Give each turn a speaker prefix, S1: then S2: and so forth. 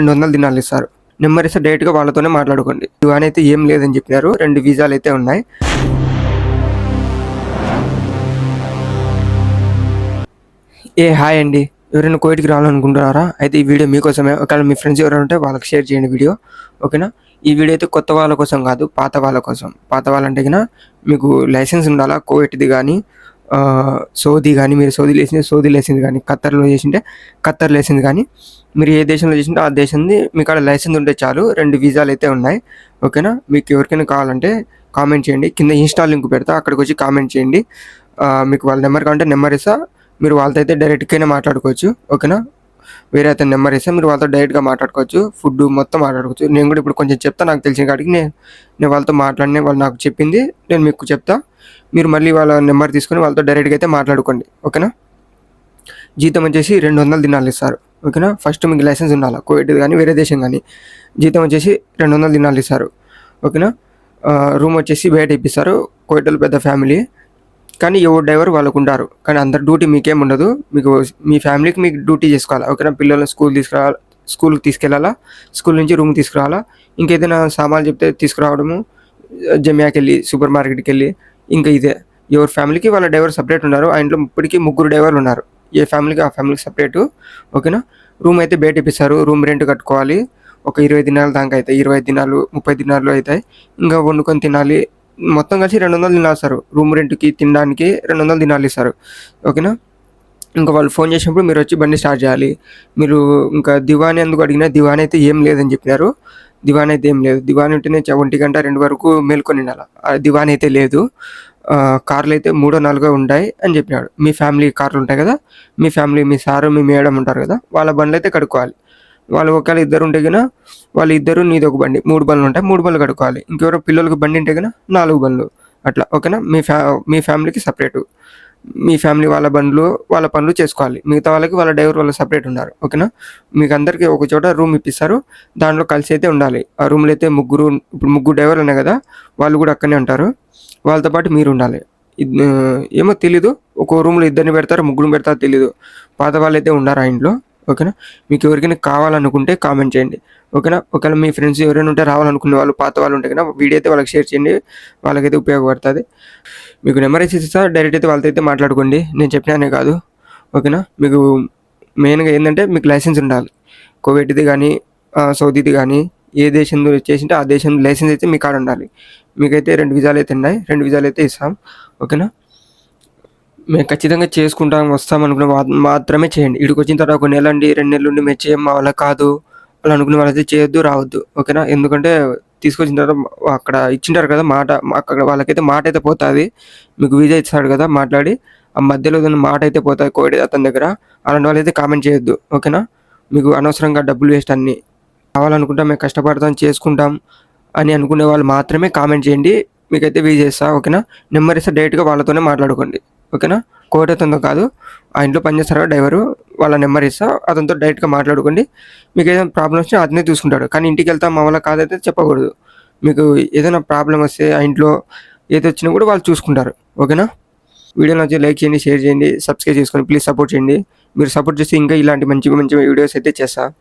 S1: రెండు వందలు దినాలు ఇస్తారు. నెంబర్ ఇస్తే డైరెక్ట్గా వాళ్ళతోనే మాట్లాడుకోండి. దివాన్ అయితే ఏం లేదని చెప్పినారు. రెండు వీసాలు అయితే ఉన్నాయి. ఏ హాయ్ అండి. ఎవరైనా కోవిడ్కి రావాలనుకుంటున్నారా? అయితే ఈ వీడియో మీకోసమే. ఒకవేళ మీ ఫ్రెండ్స్ ఎవరైనా ఉంటే వాళ్ళకి షేర్ చేయండి వీడియో. ఓకేనా? ఈ వీడియో అయితే కొత్త వాళ్ళ కోసం కాదు పాత వాళ్ళ కోసం. పాత వాళ్ళంటే కన్నా మీకు లైసెన్స్ ఉండాలా? కోవిడ్ది కానీ సోది కానీ మీరు సోది లేసింది సోది లేసింది కానీ ఖత్తర్లో చేసింటే ఖత్తర్ లేసింది కానీ మీరు ఏ దేశంలో చేసింటే ఆ దేశంది మీకు అక్కడ లైసెన్స్ ఉంటే చాలు రెండు వీసాలు అయితే ఉన్నాయి. ఓకేనా? మీకు ఎవరికైనా కావాలంటే కామెంట్ చేయండి. కింద ఇన్స్టాల్ లింక్ పెడతా అక్కడికి వచ్చి కామెంట్ చేయండి. మీకు వాళ్ళ నెంబర్ కావాలంటే నెంబర్ ఇస్తా మీరు వాళ్ళతో అయితే డైరెక్ట్గానే మాట్లాడుకోవచ్చు. ఓకేనా? వేరే అతని నెంబర్ ఇస్తే మీరు వాళ్ళతో డైరెక్ట్గా మాట్లాడుకోవచ్చు ఫుడ్ మొత్తం మాట్లాడుకోవచ్చు. నేను కూడా ఇప్పుడు కొంచెం చెప్తా నాకు తెలిసిన కాడికి నేను నేను వాళ్ళతో మాట్లాడిన వాళ్ళు నాకు చెప్పింది నేను మీకు చెప్తా. మీరు మళ్ళీ వాళ్ళ నెంబర్ తీసుకొని వాళ్ళతో డైరెక్ట్గా అయితే మాట్లాడుకోండి. ఓకేనా? జీతం వచ్చేసి రెండు వందలు దినాలు ఇస్తారు. ఓకేనా? ఫస్ట్ మీకు లైసెన్స్ ఉండాలి? కోవిడ్ కానీ వేరే దేశం కానీ. జీతం వచ్చేసి రెండు వందలు దినాలు ఇస్తారు. ఓకేనా? రూమ్ వచ్చేసి బయట ఇప్పిస్తారు. కోవిడ్లో పెద్ద ఫ్యామిలీ. కానీ ఎవరు డ్రైవర్ వాళ్ళకు ఉంటారు. కానీ అందరు డ్యూటీ మీకేం ఉండదు. మీకు మీ ఫ్యామిలీకి మీకు డ్యూటీ చేసుకోవాలి? ఓకేనా? పిల్లల్ని స్కూల్ తీసుకురావాలి స్కూల్కి తీసుకెళ్ళాలా? స్కూల్ నుంచి రూమ్ తీసుకురావాలా? ఇంకేదైనా సామాన్లు చెప్తే తీసుకురావడము జమ్యాకి వెళ్ళి సూపర్ మార్కెట్కి వెళ్ళి ఇంకా ఇదే. ఎవరి ఫ్యామిలీకి వాళ్ళ డ్రైవర్ సపరేట్ ఉన్నారు. ఆ ఇంట్లో ఇప్పటికీ ముగ్గురు డ్రైవర్లు ఉన్నారు. ఏ ఫ్యామిలీకి ఆ ఫ్యామిలీకి సపరేట్ ఓకేనా? రూమ్ అయితే బయట ఇప్పిస్తారు. రూమ్ రెంట్ కట్టుకోవాలి. ఒక ఇరవై దినాలు దాకా అవుతాయి ఇరవై దినాలు ముప్పై దినాలు అవుతాయి ఇంకా వండుకొని తినాలి. మొత్తం కలిసి రెండు వందలు తినాలి రూమ్ రెంట్కి తినడానికి రెండు వందలు తినాలి ఇస్తారు ఓకేనా? ఇంకా వాళ్ళు ఫోన్ చేసినప్పుడు మీరు వచ్చి బండి స్టార్ట్ చేయాలి. మీరు ఇంకా దివాని ఎందుకు అడిగినా దివాని అయితే ఏం లేదని చెప్పినారు. దివాన్ అయితే ఏం లేదు. దివాన్ ఉంటేనే ఒంటి గంట రెండు వరకు మేల్కొని ఉండాలి. ఆ దివాన్ అయితే లేదు. కార్లు అయితే మూడో నాలుగో ఉంటాయి అని చెప్పినాడు. మీ ఫ్యామిలీ కార్లు ఉంటాయి కదా? మీ ఫ్యామిలీ మీ సారు మీ మేడం ఉంటారు కదా? వాళ్ళ బండ్లు అయితే కడుక్కోవాలి. వాళ్ళు ఒకవేళ ఇద్దరు ఉంటే కన్నా వాళ్ళు ఇద్దరు నీది ఒక బండి. మూడు బండ్లు ఉంటాయి. మూడు బండ్లు కడుక్కోవాలి. ఇంకెవరో పిల్లలకి బండి ఉంటే కన్నా నాలుగు బండ్లు. అట్లా. ఓకేనా? మీ ఫ్యా మీ ఫ్యామిలీకి సపరేటు. మీ ఫ్యామిలీ వాళ్ళ బండ్లు వాళ్ళ పనులు చేసుకోవాలి. మిగతా వాళ్ళకి వాళ్ళ డ్రైవర్ వాళ్ళు సపరేట్ ఉన్నారు ఓకేనా? మీకు అందరికీ ఒక చోట రూమ్ ఇప్పిస్తారు. దాంట్లో కలిసి అయితే ఉండాలి. ఆ రూమ్లో అయితే ముగ్గురు ఇప్పుడు ముగ్గురు డ్రైవర్లు ఉన్నాయి కదా వాళ్ళు కూడా అక్కడనే ఉంటారు. వాళ్ళతో పాటు మీరు ఉండాలి. ఏమో తెలీదు. ఒక రూమ్లో ఇద్దరిని పెడతారు ముగ్గురు పెడతారో తెలీదు. పాత వాళ్ళు అయితే ఉన్నారు ఆ ఇంట్లో? ఓకేనా? మీకు ఎవరికైనా కావాలనుకుంటే కామెంట్ చేయండి. ఓకేనా? ఒకవేళ మీ ఫ్రెండ్స్ ఎవరైనా ఉంటే రావాలనుకునే వాళ్ళు పాత వాళ్ళు ఉంటే కదా వీడియో అయితే వాళ్ళకి షేర్ చేయండి. వాళ్ళకైతే ఉపయోగపడుతుంది. మీకు నెంబర్ ఇచ్చి ఇస్తా డైరెక్ట్ అయితే వాళ్ళతో అయితే మాట్లాడుకోండి. నేను చెప్పినానే కాదు. ఓకేనా? మీకు మెయిన్గా ఏంటంటే మీకు లైసెన్స్ ఉండాలి. కోవిడ్ది కానీ సౌదీది కానీ ఏ దేశంలో చేసింటే ఆ దేశం లైసెన్స్ అయితే మీ కాడ ఉండాలి. మీకైతే రెండు విజాలు అయితే ఉన్నాయి. రెండు విజాలు అయితే ఇస్తాం. ఓకేనా? మేము ఖచ్చితంగా చేసుకుంటాం వస్తాం అనుకున్న మాత్రమే చేయండి. ఇక్కడికి వచ్చిన తర్వాత ఒక నెల అండి రెండు నెలలు ఉండి మేము చేయం మా కాదు. అలా అనుకునే వాళ్ళైతే చేయొద్దు రావద్దు. ఓకేనా? ఎందుకంటే తీసుకొచ్చిన తర్వాత అక్కడ ఇచ్చింటారు కదా మాట అక్కడ వాళ్ళకైతే మాట అయితే పోతుంది. మీకు వీజా ఇస్తాడు కదా మాట్లాడి ఆ మధ్యలో ఏదైనా మాట అయితే పోతుంది కోవిడ్ అతని దగ్గర. అలాంటి వాళ్ళైతే కామెంట్ చేయొద్దు. ఓకేనా? మీకు అనవసరంగా డబ్బులు వేస్ట్ అన్ని. కావాలనుకుంటాం మేము కష్టపడతాం చేసుకుంటాం అని అనుకునే వాళ్ళు మాత్రమే కామెంట్ చేయండి. మీకైతే వీజేస్తా ఓకేనా? నెంబర్ ఇస్తే డైరెక్ట్గా వాళ్ళతోనే మాట్లాడుకోండి. ఓకేనా? కోర్ట్ అతనితో కాదు. ఆ ఇంట్లో పనిచేస్తారు డ్రైవరు? వాళ్ళ నెంబర్ ఇస్తా. అతనితో డైరెక్ట్గా మాట్లాడుకోండి. మీకు ఏదైనా ప్రాబ్లం వస్తే అతనే చూసుకుంటాడు. కానీ ఇంటికి వెళ్తాం మా వల్ల కాదైతే చెప్పకూడదు. మీకు ఏదైనా ప్రాబ్లం వస్తే ఆ ఇంట్లో ఏది వచ్చినా కూడా వాళ్ళు చూసుకుంటారు. ఓకేనా? వీడియో నచ్చి లైక్ చేయండి షేర్ చేయండి సబ్స్క్రైబ్ చేసుకొని ప్లీజ్ సపోర్ట్ చేయండి. మీరు సపోర్ట్ చేస్తే ఇంకా ఇలాంటి మంచి మంచి వీడియోస్ అయితే చేస్తాను